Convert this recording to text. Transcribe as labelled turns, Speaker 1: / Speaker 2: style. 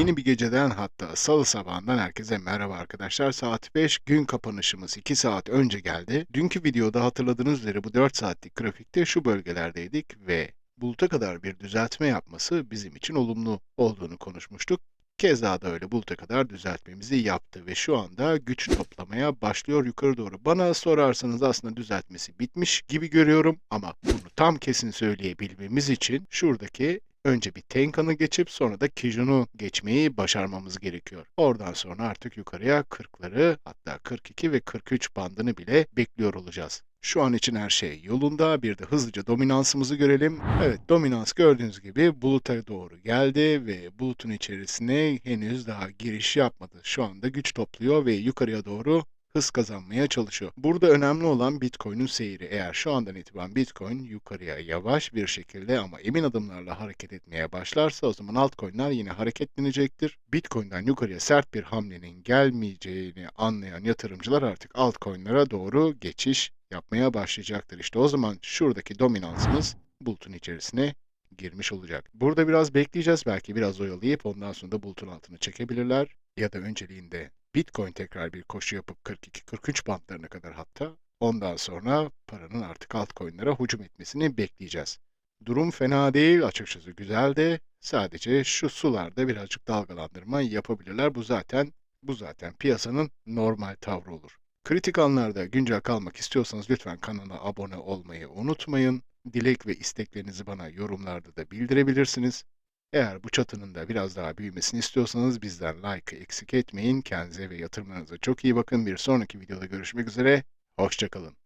Speaker 1: Yeni bir geceden hatta salı sabahından herkese merhaba arkadaşlar. Saat 5 gün kapanışımız 2 saat önce geldi. Dünkü videoda hatırladığınız üzere bu 4 saatlik grafikte şu bölgelerdeydik ve buluta kadar bir düzeltme yapması bizim için olumlu olduğunu konuşmuştuk. Keza da öyle buluta kadar düzeltmemizi yaptı ve şu anda güç toplamaya başlıyor yukarı doğru. Bana sorarsanız aslında düzeltmesi bitmiş gibi görüyorum ama bunu tam kesin söyleyebilmemiz için şuradaki önce bir Tenkan'ı geçip sonra da Kijun'u geçmeyi başarmamız gerekiyor. Oradan sonra artık yukarıya 40'ları hatta 42 ve 43 bandını bile bekliyor olacağız. Şu an için her şey yolunda. Bir de hızlıca dominansımızı görelim. Evet dominans gördüğünüz gibi buluta doğru geldi ve bulutun içerisine henüz daha giriş yapmadı. Şu anda güç topluyor ve yukarıya doğru hız kazanmaya çalışıyor. Burada önemli olan Bitcoin'in seyri. Eğer şu andan itibaren Bitcoin yukarıya yavaş bir şekilde ama emin adımlarla hareket etmeye başlarsa o zaman altcoin'ler yine hareketlenecektir. Bitcoin'den yukarıya sert bir hamlenin gelmeyeceğini anlayan yatırımcılar artık altcoin'lere doğru geçiş yapmaya başlayacaktır. İşte o zaman şuradaki dominansımız bulutun içerisine girmiş olacak. Burada biraz bekleyeceğiz. Belki biraz oyalayıp ondan sonra da bulutun altını çekebilirler. Ya da önceliğinde Bitcoin tekrar bir koşu yapıp 42-43 bantlarına kadar hatta ondan sonra paranın artık altcoin'lere hücum etmesini bekleyeceğiz. Durum fena değil, açıkçası güzel de sadece şu sularda birazcık dalgalandırma yapabilirler. Bu zaten bu zaten piyasanın normal tavrı olur. Kritik anlarda güncel kalmak istiyorsanız lütfen kanala abone olmayı unutmayın. Dilek ve isteklerinizi bana yorumlarda da bildirebilirsiniz. Eğer bu çatının da biraz daha büyümesini istiyorsanız bizden like'ı eksik etmeyin. Kendinize ve yatırımlarınıza çok iyi bakın. Bir sonraki videoda görüşmek üzere. Hoşçakalın.